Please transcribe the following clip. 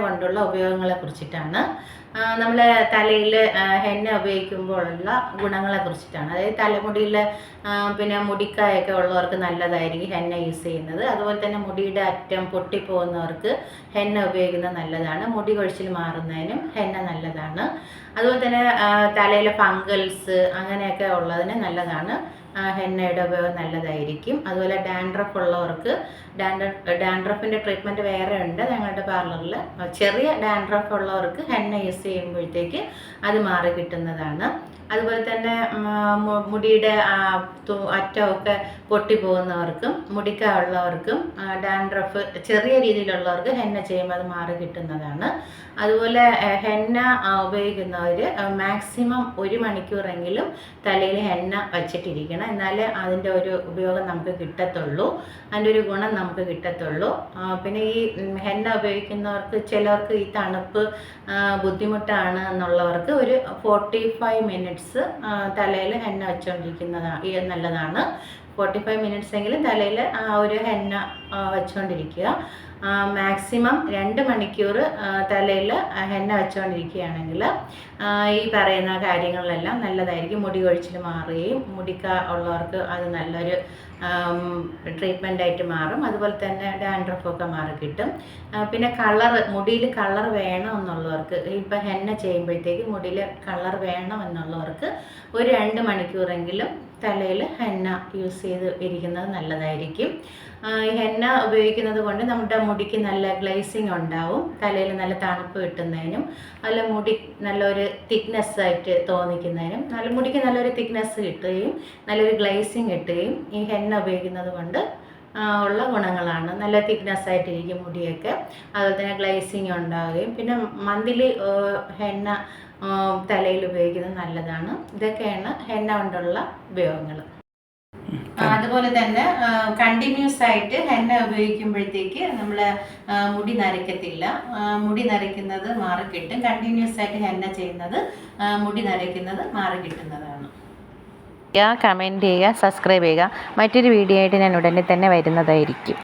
കൊണ്ടുള്ള ഉപയോഗങ്ങളെ കുറിച്ചിട്ടാണ് നമ്മൾ തലയിൽ ഹെന്ന ഉപയോഗിക്കുമ്പോഴുള്ള ഗുണങ്ങളെ കുറിച്ചിട്ടാണ്. അതായത് തലമുടിയിൽ പിന്നെ മുടിക്കായൊക്കെ ഉള്ളവർക്ക് നല്ലതായിരിക്കും ഹെന്ന യൂസ് ചെയ്യുന്നത്. അതുപോലെ തന്നെ മുടിയുടെ അറ്റം പൊട്ടിപ്പോകുന്നവർക്ക് ഹെന്ന ഉപയോഗിക്കുന്നത് നല്ലതാണ്. മുടി കൊഴിച്ചിൽ മാറുന്നതിനും ഹെന്ന നല്ലതാണ്. അതുപോലെ തന്നെ തലയിലെ ഫംഗൽസ് അങ്ങനെയൊക്കെ ഉള്ളതിന് നല്ലതാണ്. ഹെന്നയുടെ ഉപയോഗം നല്ലതായിരിക്കും. അതുപോലെ ഡാൻഡ്രഫ് ഉള്ളവർക്ക് ഡാൻഡ്രഫ് ഡാൻഡ്രഫിന്റെ ട്രീറ്റ്മെന്റ് വേറെ ഉണ്ട് ഞങ്ങളുടെ പാർലറിൽ ചെറിയ ഡാൻഡ്രഫ് ഉള്ളവർക്ക് ഹെന്ന യൂസ് ചെയ്യുമ്പോഴത്തേക്ക് അത് മാറി കിട്ടുന്നതാണ്. അതുപോലെ തന്നെ മുടിയുടെ അറ്റമൊക്കെ പൊട്ടിപ്പോകുന്നവർക്കും മുടിക്ക ഉള്ളവർക്കും ഡാൻഡ്രഫ് ചെറിയ രീതിയിലുള്ളവർക്ക് ഹെന്ന ചെയ്യുമ്പോൾ അത് മാറി കിട്ടുന്നതാണ്. അതുപോലെ ഹെന്ന ഉപയോഗിക്കുന്നവർ മാക്സിമം ഒരു മണിക്കൂറെങ്കിലും തലയിൽ ഹെന്ന വച്ചിട്ടിരിക്കണം. എന്നാലേ അതിന്റെ ഒരു ഉപയോഗം നമുക്ക് കിട്ടത്തുള്ളൂ. അതിന്റെ ഒരു ഗുണം നമുക്ക് കിട്ടത്തുള്ളൂ. പിന്നെ ഈ ഹെന്ന ഉപയോഗിക്കുന്നവർക്ക് ചിലർക്ക് ഈ തണുപ്പ് ആ, ബുദ്ധിമുട്ടാണ് എന്നുള്ളവർക്ക് ഒരു ഫോർട്ടി ഫൈവ് മിനിറ്റ്സ് തലയിൽ എണ്ണ വെച്ചുകൊണ്ടിരിക്കുന്നതാണ് നല്ലതാണ്. ഫോർട്ടി ഫൈവ് മിനിറ്റ്സ് എങ്കിലും തലയിൽ ആ ഒരു ഹെന്ന വെച്ചുകൊണ്ടിരിക്കുക മാക്സിമം രണ്ട് മണിക്കൂർ തലയിൽ ഹെന്ന വെച്ചുകൊണ്ടിരിക്കുകയാണെങ്കിൽ ഈ പറയുന്ന കാര്യങ്ങളിലെല്ലാം നല്ലതായിരിക്കും. മുടി കൊഴിച്ചിൽ മാറുകയും മുടിക്ക ഉള്ളവർക്ക് അത് നല്ലൊരു ട്രീറ്റ്മെന്റ് ആയിട്ട് മാറും. അതുപോലെ തന്നെ ഡാൻഡ്രഫൊക്കെ മാറി കിട്ടും. പിന്നെ കളർ മുടിയിൽ കളർ വേണം എന്നുള്ളവർക്ക് ഇപ്പം ഹെന്ന ചെയ്യുമ്പോഴത്തേക്ക് മുടിയിൽ കളർ വേണം എന്നുള്ളവർക്ക് ഒരു രണ്ട് മണിക്കൂറെങ്കിലും തലയിൽ ഹെന്ന യൂസ് ചെയ്ത് ഇരിക്കുന്നത് നല്ലതായിരിക്കും. ഹെന്ന ഉപയോഗിക്കുന്നത് കൊണ്ട് നമ്മുടെ മുടിക്ക് നല്ല ഗ്ലേസിങ് ഉണ്ടാവും. തലയിൽ നല്ല തണുപ്പ് കിട്ടുന്നതിനും നല്ല മുടി നല്ലൊരു തിക്നെസ് ആയിട്ട് തോന്നിക്കുന്നതിനും നല്ല മുടിക്ക് നല്ലൊരു തിക്നെസ് കിട്ടുകയും നല്ലൊരു ഗ്ലേസിങ് കിട്ടുകയും ഈ ഹെന്ന ഉപയോഗിക്കുന്നത് കൊണ്ട് ഉള്ള ഗുണങ്ങളാണ്. നല്ല തിക്നെസ് ആയിട്ടിരിക്കും മുടിയൊക്കെ. അതുപോലെ തന്നെ ഗ്ലേസിങ് ഉണ്ടാവുകയും പിന്നെ മന്തിലി ഹെന്ന തലയിൽ ഉപയോഗിക്കുന്നത് നല്ലതാണ്. ഇതൊക്കെയാണ് ഹെന്ന കൊണ്ടുള്ള ഉപയോഗങ്ങൾ അതുപോലെ തന്നെ കണ്ടിന്യൂസ് ആയിട്ട് ഹെന്ന ഉപയോഗിക്കുമ്പോഴത്തേക്ക് നമ്മൾ മുടി നരയ്ക്കത്തില്ല. മുടി നരയ്ക്കുന്നത് മാറിക്കിട്ടും. കണ്ടിന്യൂസ് ആയിട്ട് ഹെന്ന ചെയ്യുന്നത് മുടി നരയ്ക്കുന്നത് മാറിക്കിട്ടുന്നതാണ്. കമന്റ് ചെയ്യുക സബ്സ്ക്രൈബ് ചെയ്യുക. മറ്റൊരു വീഡിയോ ആയിട്ട് ഞാൻ ഉടനെ തന്നെ വരുന്നതായിരിക്കും.